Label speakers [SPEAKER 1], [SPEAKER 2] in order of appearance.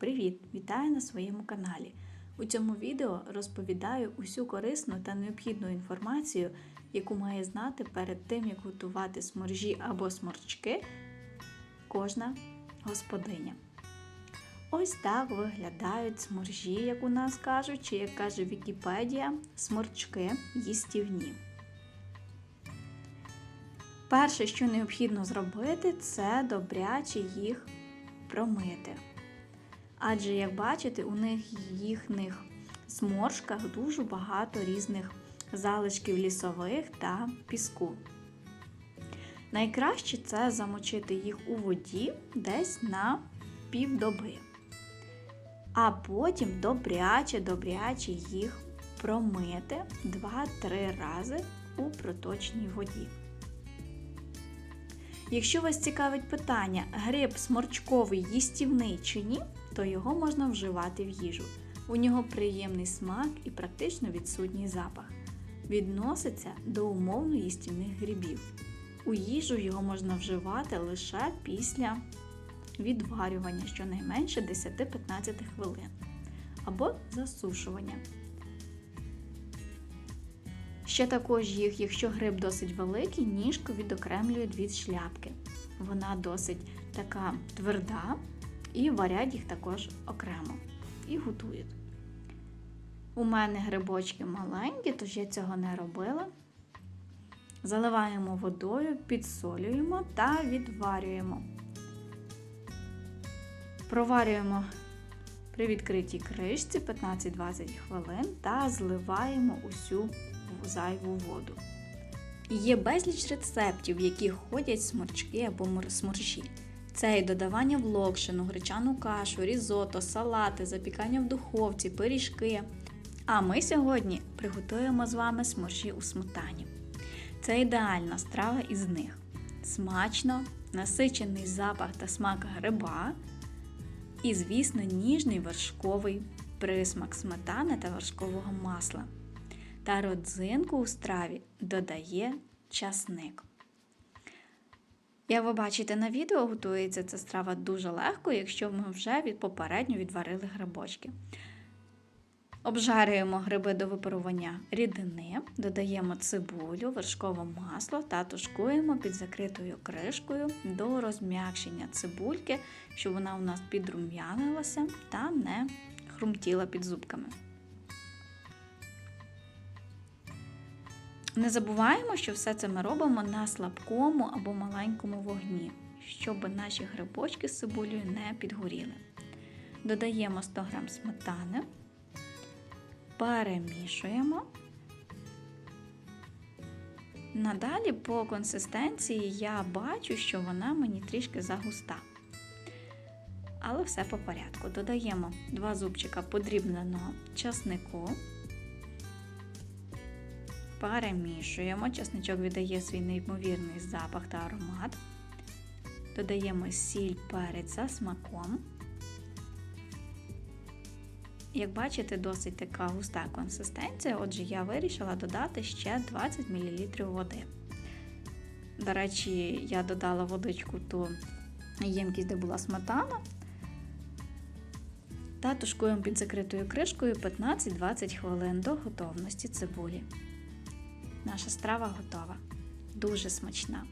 [SPEAKER 1] Привіт! Вітаю на своєму каналі. У цьому відео розповідаю усю корисну та необхідну інформацію, яку має знати перед тим, як готувати сморжі або сморчки кожна господиня. Ось так виглядають сморжі, як у нас кажуть, чи як каже Вікіпедія, сморчки їстівні. Перше, що необхідно зробити, це добряче їх промити. Адже, як бачите, у них їхніх сморшках дуже багато різних залишків лісових та піску. Найкраще це замочити їх у воді десь на півдоби. А потім добряче-добряче їх промити 2-3 рази у проточній воді. Якщо вас цікавить питання, гриб сморчковий їстівний чи ні, то його можна вживати в їжу. У нього приємний смак і практично відсутній запах. Відноситься до умовно їстівних грибів. У їжу його можна вживати лише після відварювання щонайменше 10-15 хвилин або засушування. Ще також їх, якщо гриб досить великий, ніжку відокремлюють від шляпки. Вона досить така тверда, і варять їх також окремо і готують. У мене грибочки маленькі, тож я цього не робила. Заливаємо водою, підсолюємо та відварюємо. Проварюємо при відкритій кришці 15-20 хвилин та зливаємо усю зайву воду. Є безліч рецептів, в яких ходять сморчки або сморжі. Це і додавання в локшину, гречану кашу, різото, салати, запікання в духовці, пиріжки. А ми сьогодні приготуємо з вами сморжі у сметані. Це ідеальна страва із них. Смачно, насичений запах та смак гриба. І, звісно, ніжний вершковий присмак сметани та вершкового масла. Та родзинку у страві додає часник. Як ви бачите на відео, готується ця страва дуже легко, якщо ми вже від попередньо відварили грибочки. Обжарюємо гриби до випарування рідини, додаємо цибулю, вершкове масло та тушкуємо під закритою кришкою до розм'якшення цибульки, щоб вона у нас підрум'янилася та не хрумтіла під зубками. Не забуваємо, що все це ми робимо на слабкому або маленькому вогні, щоб наші грибочки з цибулею не підгоріли. Додаємо 100 г сметани, перемішуємо. Надалі по консистенції я бачу, що вона мені трішки загуста. Але все по порядку. Додаємо 2 зубчика подрібненого часнику перемішуємо. Часничок віддає свій неймовірний запах та аромат. Додаємо сіль перець за смаком. Як бачите, досить така густа консистенція, отже, я вирішила додати ще 20 мл води. До речі, я додала водичку ту ємкість, де була сметана. Та тушкуємо під закритою кришкою 15-20 хвилин до готовності цибулі. Наша страва готова. Дуже смачна.